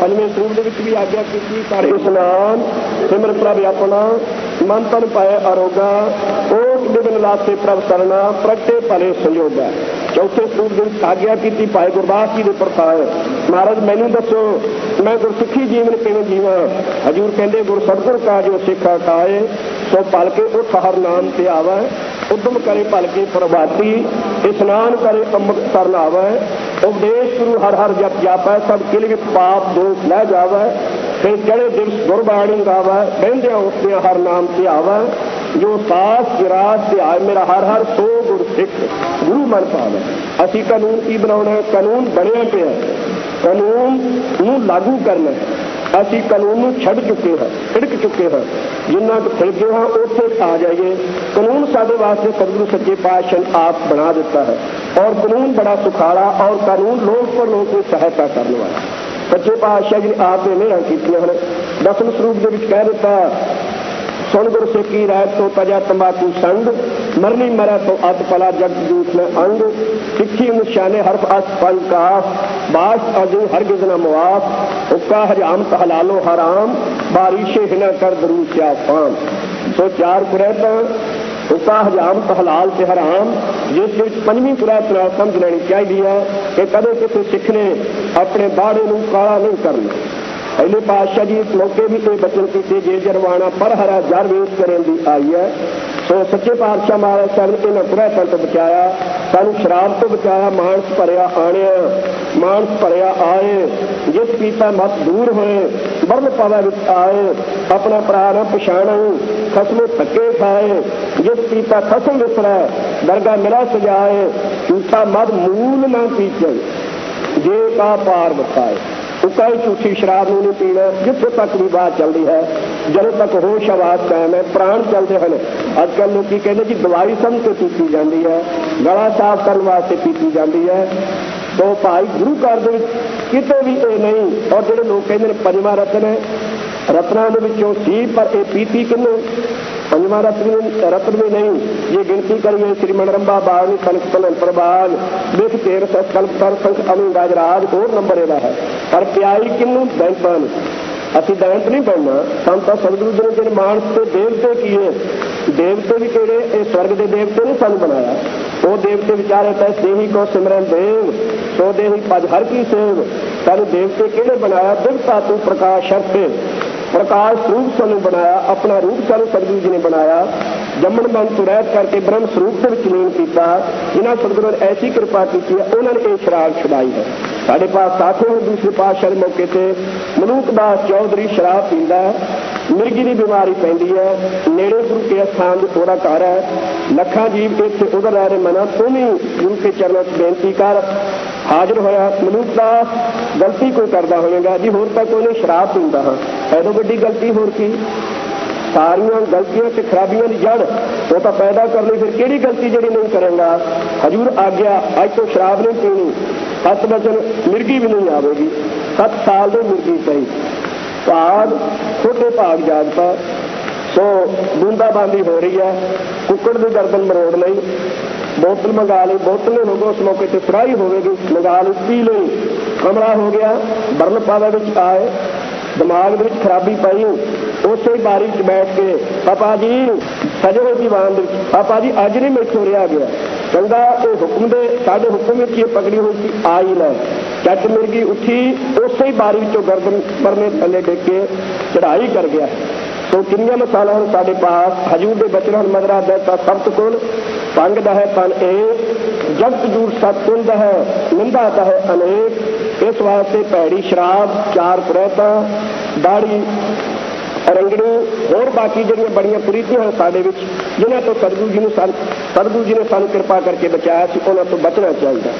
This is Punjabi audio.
ਪੰਜਵੇਂ ਸਰੂਪ ਦੇ ਵਿੱਚ ਵੀ ਆਗਿਆ ਕੀਤੀ ਕਰ ਇਸਨਾਨ ਸਿਮਰਤ ਪ੍ਰਭ ਆਪਣਾ ਮਨ ਤਨ ਪਾਏ ਅਰੋਗਾ ਓਟ ਬਿਨ ਲਾਸੇ ਪ੍ਰਭ ਕਰਨਾ, ਪ੍ਰਗਟੇ ਭਲੇ ਸੰਜੋਗਾ ਚੌਥੇ ਸਰੂਪ ਦੇ ਵਿੱਚ ਆਗਿਆ ਕੀਤੀ ਭਾਈ ਗੁਰਦਾਸ ਜੀ ਦੇ ਪ੍ਰਸਾਦ ਮਹਾਰਾਜ, ਮੈਨੂੰ ਦੱਸੋ, ਮੈਂ ਗੁਰਸਿੱਖੀ ਜੀਵਨ ਕਿਵੇਂ ਜੀਵਾਂ? ਹਜੂਰ ਕਹਿੰਦੇ, ਗੁਰ ਸਤਿਗੁਰ ਕਾ ਜੋ ਸਿੱਖਾ ਕਾਏ, ਸੋ ਪਲ ਕੇ ਉਠ ਹਰ ਨਾਮ ਤੇ ਆਵੈ। ਉਦਮ ਕਰੇ ਭਲਕੇ ਪ੍ਰਭਾਤੀ, ਇਸਨਾਨ ਕਰੇ ਅੰਮ੍ਰਿਤ ਕਰਨ ਆਵੈ ਉਪਦੇਸ਼ ਗੁਰੂ ਹਰ ਹਰ ਜਪ ਜਾਪੈ ਸਭ ਕਿਲਗਿਤ ਪਾਪ ਦੋਸ਼ ਲੈ ਜਾਵੈ ਫਿਰ ਚੜੇ ਦਿਵਸ ਗੁਰਬਾਣੀ ਗਾਵੈ ਬਹਿੰਦਿਆਂ ਉੱਠਦਿਆਂ ਹਰ ਨਾਮ ਤੇ ਆਵੈ ਜੋ ਸਾਸ ਵਿਰਾਜ ਤੇ ਆਏ ਮੇਰਾ ਹਰ ਹਰ ਸੋ ਗੁਰ ਸਿੱਖ ਗੁਰੂ ਮਨ ਪਾਵੈ ਅਸੀਂ ਕਾਨੂੰਨ ਕੀ ਬਣਾਉਣਾ ਹੈ? ਕਾਨੂੰਨ ਬਣਿਆ ਪਿਆ ਕਾਨੂੰਨ ਨੂੰ ਲਾਗੂ ਕਰਨਾ ਹੈ। ਅਸੀਂ ਕਾਨੂੰਨ ਨੂੰ ਛੱਡ ਚੁੱਕੇ ਹਾਂ ਛਿੜਕ ਚੁੱਕੇ ਹਾਂ ਜਿੰਨਾ ਕੁ ਫਿਰ ਹਾਂ ਉੱਥੇ ਆ ਜਾਈਏ ਕਾਨੂੰਨ ਸਾਡੇ ਵਾਸਤੇ ਸਤਿਗੁਰੂ ਸੱਚੇ ਪਾਤਸ਼ਾਹ ਆਪ ਬਣਾ ਦਿੱਤਾ ਹੈ ਔਰ ਕਾਨੂੰਨ ਬੜਾ ਸੁਖਾਲਾ, ਔਰ ਕਾਨੂੰਨ ਲੋਕ ਪਰ ਲੋਕ ਦੀ ਸਹਾਇਤਾ ਕਰਨ ਵਾਲਾ। ਸੱਚੇ ਪਾਤਸ਼ਾਹ ਜੀ ਆਪ ਨੇ ਮਿਹਰਾਂ ਕੀਤੀਆਂ ਹਨ। ਦਸਮ ਸਰੂਪ ਦੇ ਵਿੱਚ ਕਹਿ ਦਿੱਤਾ, ਸੁਣ ਗੁਰ ਸਿੱਖੀ ਰਾਇਤ ਤੋਂ ਤਜਾ ਤੰਬਾਕੂ ਸੰਗ, ਮਰਨੀ ਮਰੈ ਤੋਂ ਅਤ ਪਲਾ ਜਗ ਜੂਤ ਨੇ ਅੰਗ ਸਿੱਖੀ ਨਿਸ਼ਾਨੇ ਹਰਫ ਅਸ ਪੰਜ ਕਾਫ, ਬਾਸ ਅਜੂ ਹਰਗਿਜ਼ ਨ ਮੁਆਫ ਹੁੱਕਾ ਹਜਾਮ ਹਲਾਲੋ ਹਰਾਮ, ਬਾਰਿਸ਼ੇ ਹਿਨਾ ਕਰ ਦਰੂ ਸਿਆ ਸੋ ਚਾਰ ਕੁਰੈਤਾਂ ਹੁੱਕਾ ਹਜਾਮ ਹਲਾਲ ਤੇ ਹਰਾਮ, ਜਿਸ ਵਿੱਚ ਪੰਜਵੀਂ ਕੁਰੈਤ ਨਾਲ ਸਮਝ ਲੈਣੀ ਚਾਹੀਦੀ ਹੈ ਕਿ ਕਦੇ ਕਿਸੇ ਸਿੱਖ ਨੇ ਆਪਣੇ ਬਾੜੇ ਨੂੰ ਕਾਲਾ ਨਹੀਂ ਕਰਨਾ ਪਹਿਲੇ ਪਾਤਸ਼ਾਹ ਜੀ ਇਸ ਮੌਕੇ ਵੀ ਕੋਈ ਬਚਨ ਕੀਤੇ, ਜੇ ਜਰਵਾਣਾ ਪਰ ਹਰਾ ਜਰ ਵੇਸ ਕਰਨ ਦੀ ਆਈ ਹੈ, ਸੋ ਸੱਚੇ ਪਾਤਸ਼ਾਹ ਮਹਾਰਾਜ ਸਾਨੂੰ ਇਹਨਾਂ ਕੁਰੈਤਾਂ ਤੋਂ ਬਚਾਇਆ, ਸਾਨੂੰ ਸ਼ਰਾਬ ਤੋਂ ਬਚਾਇਆ, ਮਾਨਸ ਭਰਿਆ ਆਣਿਆ, ਮਾਨਸ ਭਰਿਆ ਆਏ, ਜਿਸ ਪੀਤਾ ਮਤ ਦੂਰ ਹੋਏ ਬਰਨ ਪਾਵਾ ਵਿੱਚ ਆਏ ਆਪਣਾ ਭਰਾ ਨਾ ਪਛਾਣੂ, ਖਸਮੇ ਧੱਕੇ ਖਾਏ, ਜਿਸ ਪੀਤਾ ਖਸਮ ਵਿਸਰੈ ਦਰਗਾ ਮਿਲਾ ਸਜਾਏ, ਝੂਠਾ ਮਦ ਮੂਲ ਨਾ ਪੀਚੇ ਜੇ ਕਾ ਪਾਰ ਬਤਾਏ ਉਕਾਈ ਝੂਠੀ ਸ਼ਰਾਬ ਨੂੰ ਨਹੀਂ ਪੀਣਾ, ਜਿੱਥੇ ਤੱਕ ਵੀ ਬਾਤ ਚੱਲਦੀ ਹੈ, ਜਦੋਂ ਤੱਕ ਹੋਸ਼ ਆਵਾਜ਼ ਕਾਇਮ ਹੈ, ਪ੍ਰਾਣ ਚੱਲਦੇ ਹਨ। ਅੱਜ ਕੱਲ੍ਹ ਲੋਕੀ ਕਹਿੰਦੇ ਜੀ, ਦਵਾਈ ਸਮਝ ਕੇ ਪੀਤੀ ਜਾਂਦੀ ਹੈ, ਗਲਾ ਸਾਫ਼ ਕਰਨ ਵਾਸਤੇ ਪੀਤੀ ਜਾਂਦੀ ਹੈ। ਤੋ ਭਾਈ ਗੁਰੂ ਘਰ ਦੇ ਵਿੱਚ ਕਿਤੇ ਵੀ ਇਹ ਨਹੀਂ। ਔਰ ਜਿਹੜੇ ਲੋਕ ਕਹਿੰਦੇ ਨੇ ਪੰਜਵਾਂ ਰਤਨ ਹੈ, ਰਤਨਾਂ ਦੇ ਵਿੱਚੋਂ ਸੀ, ਪਰ ਇਹ ਪੀਤੀ ਕਿੰਨੇ? ਪੰਜਵਾਂ ਰਤਨ ਰਤਨ ਵੀ ਨਹੀਂ। ਜੇ ਗਿਣਤੀ ਕਰੀਏ ਸ੍ਰੀ ਮਨਰੰਬਾ ਬਾਣੀ ਕਨਕ ਕਲਨ ਪ੍ਰਬਾਨ ਵਿਖ ਤੇਰ ਕਲਪ ਤਰ ਸੰਖ ਅਨੁ ਰਾਜ ਹੋਰ ਨੰਬਰ ਇਹਦਾ ਹੈ। ਪਰ ਪਿਆਈ ਕਿੰਨੂੰ? ਬੈਂਕਾਂ ਨੂੰ ਅਸੀਂ ਦੈਂਤ ਨਹੀਂ ਬਣਨਾ। ਸਾਨੂੰ ਤਾਂ ਸਤਿਗੁਰੂ ਜੀ ਨੇ ਜਿਹੜੇ ਮਾਨਸ ਤੇ ਦੇਵਤੇ ਕੀਏ, ਦੇਵਤੇ ਵੀ ਕਿਹੜੇ? ਇਹ ਸਵਰਗ ਦੇ ਦੇਵਤੇ ਨੇ ਸਾਨੂੰ ਬਣਾਇਆ। ਉਹ ਦੇਵਤੇ ਵਿਚਾਰੇ ਤਾਂ ਦੇਹੀ ਕੋ ਸਿਮਰਨ ਦੇਵ। ਸੋ ਦੇਹੀ ਪਜ ਹਰ ਕੀ ਸੇਵ। ਸਾਨੂੰ ਦੇਵਤੇ ਕਿਹੜੇ ਬਣਾਇਆ? ਦਿਵਤਾ ਤੂੰ ਪ੍ਰਕਾਸ਼ ਸ਼ਰਤੇ ਪ੍ਰਕਾਸ਼ ਰੂਪ ਸਾਨੂੰ ਬਣਾਇਆ, ਆਪਣਾ ਰੂਪ ਸਾਨੂੰ ਸਤਿਗੁਰੂ ਜੀ ਨੇ ਬਣਾਇਆ। ਜੰਮਣ ਮਨ ਤੋਂ ਰਹਿਤ ਕਰਕੇ ਬ੍ਰਹਮ ਸਰੂਪ ਦੇ ਵਿੱਚ ਲੀਨ ਕੀਤਾ। ਜਿਨ੍ਹਾਂ ਸਤਿਗੁਰੂ ਨੇ ਐਸੀ ਕਿਰਪਾ ਕੀਤੀ ਹੈ, ਉਹਨਾਂ ਨੇ ਇਹ ਸ਼ਰਾਬ ਛੁਡਾਈ ਹੈ। ਸਾਡੇ ਪਾਸ ਸਾਥੋਂ ਹੋਏ ਦੂਸਰੇ ਪਾਤਸ਼ਾਹ ਮੌਕੇ ਤੇ ਮਨੂਕ ਦਾਸ ਚੌਧਰੀ ਸ਼ਰਾਬ ਪੀਂਦਾ ਮਿਰਗੀ ਦੀ ਬਿਮਾਰੀ ਪੈਂਦੀ ਹੈ। ਨੇੜੇ ਗੁਰੂ ਕੇ ਅਸਥਾਨ ਦੇ ਥੋੜਾ ਘਰ ਹੈ। ਲੱਖਾਂ ਜੀਵ ਇੱਥੇ ਉਧਰ ਰਹਿ ਰਹੇ ਮਨਾ ਤੂੰ ਵੀ ਗੁਰੂ ਕੇ ਚਰਨਾਂ 'ਚ ਬੇਨਤੀ ਕਰ। ਹਾਜ਼ਰ ਹੋਇਆ। ਮਨੁੱਖ ਦਾ ਗਲਤੀ ਕੋਈ ਕਰਦਾ ਹੋਵੇਗਾ। ਜੀ, ਹੋਰ ਤਾਂ ਕੋਈ ਨਹੀਂ, ਸ਼ਰਾਬ ਪੀਂਦਾ ਹਾਂ। ਐਦੋਂ ਵੱਡੀ ਗਲਤੀ ਹੋਰ ਕੀ? ਸਾਰੀਆਂ ਗਲਤੀਆਂ ਤੇ ਖਰਾਬੀਆਂ ਦੀ ਜੜ ਉਹ ਤਾਂ ਪੈਦਾ ਕਰ ਲਈ ਫਿਰ ਕਿਹੜੀ ਗਲਤੀ ਜਿਹੜੀ ਨਹੀਂ ਕਰਾਂਗਾ? ਹਜੂਰ ਆਗਿਆ, ਅੱਜ ਤੋਂ ਸ਼ਰਾਬ ਨਹੀਂ ਪੀਣੀ। ਸੱਤ ਵਚਨ, ਮਿਰਗੀ ਵੀ ਨਹੀਂ ਆਵੇਗੀ। 7 ਸਾਲ ਦੇ ਮਿਰਗੀ ਪਈ। ਭਾਗ, ਛੋਟੇ ਭਾਗ ਜਾਗਤਾ। ਸੋ ਬੂੰਦਾਬਾਂਦੀ ਹੋ ਰਹੀ ਹੈ। ਕੁੱਕੜ ਦੀ ਗਰਦਨ ਮਰੋੜ ਲਈ। ਬੋਤਲ ਮੰਗਾ ਲਈ, ਬੋਤਲ ਨੇ ਲੋਗੋ ਉਸ ਮੌਕੇ ਤੇ ਫਰਾਈ ਹੋਵੇਗੀ। ਮੰਗਾ ਲਈ, ਪੀ ਲਈ। ਕਮਲਾ ਹੋ ਗਿਆ। ਬਰਨ ਪਾਵੇ ਵਿੱਚ ਆਏ। ਦਿਮਾਗ ਦੇ ਵਿੱਚ ਖਰਾਬੀ ਪਈ। ਉਸੇ ਬਾਰੀ 'ਚ ਬੈਠ ਕੇ, ਪਾਪਾ ਜੀ ਸਜੇ ਹੋਏ ਦੀਵਾਨ ਦੇ ਵਿੱਚ ਪਾਪਾ ਜੀ, ਅੱਜ ਨਹੀਂ ਮੈਥੋਂ ਰਿਹਾ ਗਿਆ। ਕਹਿੰਦਾ ਇਹ ਹੁਕਮ ਦੇ, ਸਾਡੇ ਹੁਕਮ ਵਿੱਚ ਇਹ ਪਕੜੀ ਹੋਈ ਸੀ, ਆਈ ਹੀ ਲੈ ਚੱਟ ਮਿਰਗੀ ਉੱਠੀ ਉਸੇ ਹੀ ਬਾਰੀ ਵਿੱਚੋਂ ਗਰਦਨ ਪਰਨੇ ਥੱਲੇ ਡਿੱਗ ਕੇ ਚੜਾਈ ਕਰ ਗਿਆ। ਸੋ ਕਿੰਨੀਆਂ ਮਸਾਲਾ ਹਨ ਸਾਡੇ ਪਾਸ। ਹਜੂਰ ਦੇ ਬਚਨ ਹਨ ਮਦਰਾ ਦੇਤਾ ਸਬਤ ਕੋਲ ਪੰਗ ਦਾ ਹੈ ਤਨ ਏਕ ਜਗਤ ਜੂਰ ਸਤਿੰਦ ਹੈ, ਨਿੰਦਾ ਦਾ ਹੈ ਅਨੇਕ। ਇਸ ਵਾਸਤੇ ਭੈੜੀ ਸ਼ਰਾਬ, ਚਾਰ ਪ੍ਰੇਤਾਂ ਦਾੜੀ, ਰੰਗੜੀ, ਹੋਰ ਬਾਕੀ ਜਿਹੜੀਆਂ ਬੜੀਆਂ ਕੁਰੀਤੀਆਂ ਹਨ ਸਾਡੇ ਵਿੱਚ, ਜਿਨ੍ਹਾਂ ਤੋਂ ਸਤਿਗੁਰੂ ਜੀ ਨੂੰ ਸਤਿਗੁਰੂ ਜੀ ਨੇ ਸਾਨੂੰ ਕਿਰਪਾ ਕਰਕੇ ਬਚਾਇਆ ਸੀ, ਉਹਨਾਂ ਤੋਂ ਬਚਣਾ ਚਾਹੀਦਾ।